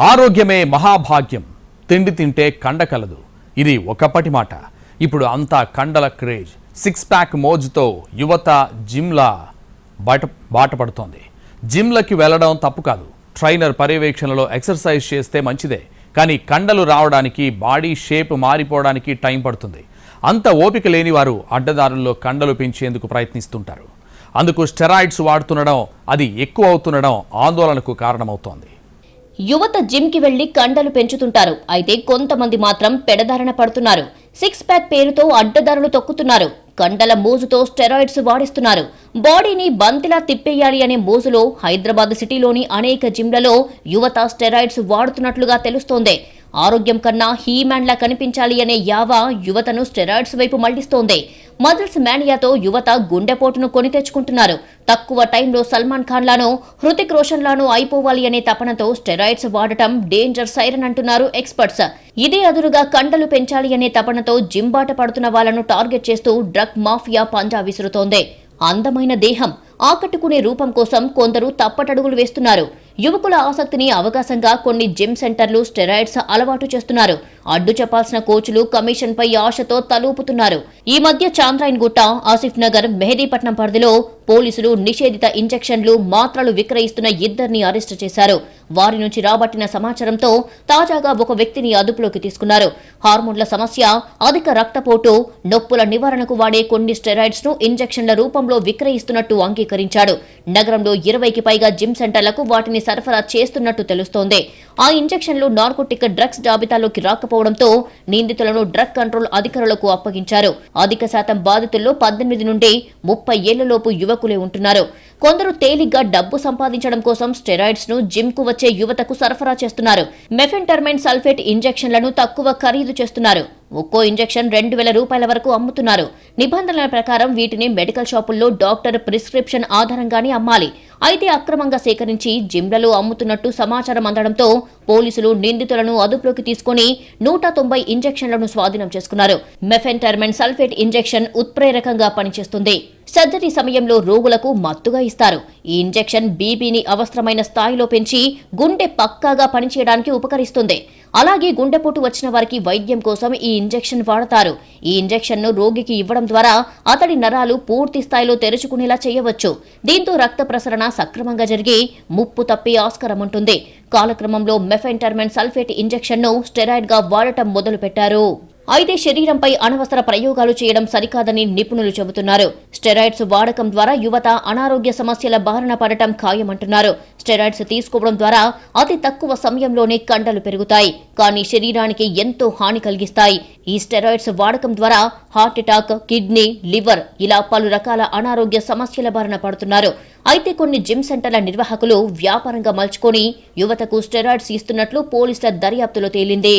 ఆరోగ్యమే మహాభాగ్యం. తిండి తింటే కండ కలదు. ఇది ఒకప్పటి మాట. ఇప్పుడు అంతా కండల క్రేజ్. సిక్స్ ప్యాక్ మోజుతో యువత జిమ్లా బట బాట పడుతోంది. జిమ్లకి వెళ్ళడం తప్పు కాదు. ట్రైనర్ పర్యవేక్షణలో ఎక్సర్సైజ్ చేస్తే మంచిదే. కానీ కండలు రావడానికి బాడీ షేప్ మారిపోవడానికి టైం పడుతుంది. అంత ఓపిక లేని వారు అడ్డదారుల్లో కండలు పెంచేందుకు ప్రయత్నిస్తుంటారు. అందుకు స్టెరాయిడ్స్ వాడుతుండడం అది ఎక్కువ అవుతుండడం ఆందోళనకు కారణమవుతోంది. యువత జిమ్కి వెళ్ళి కండలు పెంచుతుంటారు. అయితే కొంతమంది మాత్రం పెడదారణ పడుతున్నారు. సిక్స్ ప్యాక్ పేరుతో అడ్డదారులు తొక్కుతున్నారు. కండల మోజుతో స్టెరాయిడ్స్ వాడిస్తున్నారు. బాడీని బంతిలా తిప్పేయాలి అనే మోజులో హైదరాబాద్ సిటీలోని అనేక జిమ్లలో యువత స్టెరాయిడ్స్ వాడుతున్నట్లుగా తెలుస్తోంది. ఆరోగ్యం కన్నా హీమ్యాన్లా కనిపించాలి అనే యావ యువతను స్టెరాయిడ్స్ వైపు మళ్ళిస్తోంది. మజిల్స్ మేనియాతో యువత గుండెపోటును కొని తెచ్చుకుంటున్నారు. తక్కువ టైంలో సల్మాన్ ఖాన్ లాను హృతిక్ రోషన్ లాను అయిపోవాలి అనే తపనతో స్టెరాయిడ్స్ వాడటం డేంజర్ సైరన్ అంటున్నారు ఎక్స్పర్ట్స్. ఇదే అదురుగా కండలు పెంచాలి అనే తపనతో జిమ్ బాట పడుతున్న వాళ్ళను టార్గెట్ చేస్తూ డ్రగ్ మాఫియా పంజా విసురుతోంది. అందమైన దేహం ఆకట్టుకునే రూపం కోసం కొందరు తప్పటడుగులు వేస్తున్నారు. యువకుల ఆసక్తిని అవకాశంగా కొన్ని జిమ్ సెంటర్లు స్టెరాయిడ్స్ అలవాటు చేస్తున్నారు. అడ్డు చెప్పాల్సిన కోచ్లు కమిషన్పై ఆశతో తలూపుతున్నారు. ఈ మధ్య చాంద్రాయన్ గుట్ట ఆసిఫ్ నగర్ మెహదీపట్నం పరిధిలో పోలీసులు నిషేధిత ఇంజెక్షన్లు మాత్రలు విక్రయిస్తున్న ఇద్దరిని అరెస్టు చేశారు. వారి నుంచి రాబట్టిన సమాచారంతో తాజాగా ఒక వ్యక్తిని అదుపులోకి తీసుకున్నారు. హార్మోన్ల సమస్య అధిక రక్తపోటు నొప్పుల నివారణకు వాడే కొన్ని స్టెరాయిడ్స్ను ఇంజెక్షన్ల రూపంలో విక్రయిస్తున్నట్టు అంగీకరించాడు. నగరంలో ఇరవైకి పైగా జిమ్ సెంటర్లకు వాటిని సరఫరా చేస్తున్నట్టు తెలుస్తోంది. ఆ ఇంజెక్షన్లు నార్కోటిక్ డ్రగ్స్ జాబితాలోకి రాకపోవడంతో నిందితులను డ్రగ్ కంట్రోల్ అధికారులకు అప్పగించారు. అధిక శాతం బాధితుల్లో పద్దెనిమిది నుండి ముప్పై ఏళ్ళలోపు యువకులే ఉంటున్నారు. కొందరు తేలిగ్గా డబ్బు సంపాదించడం కోసం స్టెరాయిడ్స్ను జిమ్కు వచ్చే యువతకు సరఫరా చేస్తున్నారు. మెఫెంటర్మైన్ సల్ఫేట్ ఇంజెక్షన్లను తక్కువ ఖరీదు చేస్తున్నారు. ఒక్కో ఇంజెక్షన్ రెండు వేల రూపాయల వరకు అమ్ముతున్నారు. నిబంధనల ప్రకారం వీటిని మెడికల్ షాపుల్లో డాక్టర్ ప్రిస్క్రిప్షన్ ఆధారంగానే అమ్మాలి. అయితే అక్రమంగా సేకరించి జిమ్లలో అమ్ముతున్నట్టు సమాచారం అందడంతో పోలీసులు నిందితులను అదుపులోకి తీసుకుని నూట తొంభై ఇంజెక్షన్లను స్వాధీనం చేసుకున్నారు. మెఫెంటర్మెన్ సల్ఫేట్ ఇంజెక్షన్ ఉత్ప్రేరకంగా పనిచేస్తుంది. సర్జరీ సమయంలో రోగులకు మత్తుగా ఇస్తారు. ఈ ఇంజెక్షన్ బీపీని అవసరమైన స్థాయిలో పెంచి గుండె పక్కాగా పనిచేయడానికి ఉపకరిస్తుంది. అలాగే గుండెపోటు వచ్చిన వారికి వైద్యం కోసం ఈ ఇంజెక్షన్ వాడతారు. ఈ ఇంజెక్షన్ను రోగికి ఇవ్వడం ద్వారా అతడి నరాలు పూర్తి స్థాయిలో తెరుచుకునేలా చేయవచ్చు. దీంతో రక్త ప్రసరణ సక్రమంగా జరిగి ముప్పు తప్పి ఆస్కారం ఉంటుంది. కాలక్రమంలో మెఫెంటర్మెన్ సల్ఫేట్ ఇంజెక్షన్ను ను స్టెరాయిడ్గా వాడటం మొదలుపెట్టారు. అయితే శరీరంపై అనవసర ప్రయోగాలు చేయడం సరికాదని నిపుణులు చెబుతున్నారు. స్టెరాయిడ్స్ వాడకం ద్వారా యువత అనారోగ్య సమస్యల బారిన పడటం ఖాయమంటున్నారు. స్టెరాయిడ్స్ తీసుకోవడం ద్వారా అతి తక్కువ సమయంలోనే కండలు పెరుగుతాయి. కానీ శరీరానికి ఎంతో హాని కలిగిస్తాయి. ఈ స్టెరాయిడ్స్ వాడకం ద్వారా హార్ట్ అటాక్ కిడ్నీ లివర్ ఇలా పలు రకాల అనారోగ్య సమస్యల బారిన పడుతున్నారు. అయితే కొన్ని జిమ్ సెంటర్ల నిర్వాహకులు వ్యాపారంగా మలుచుకొని యువతకు స్టెరాయిడ్స్ ఇస్తున్నట్లు పోలీసుల దర్యాప్తులో తేలింది.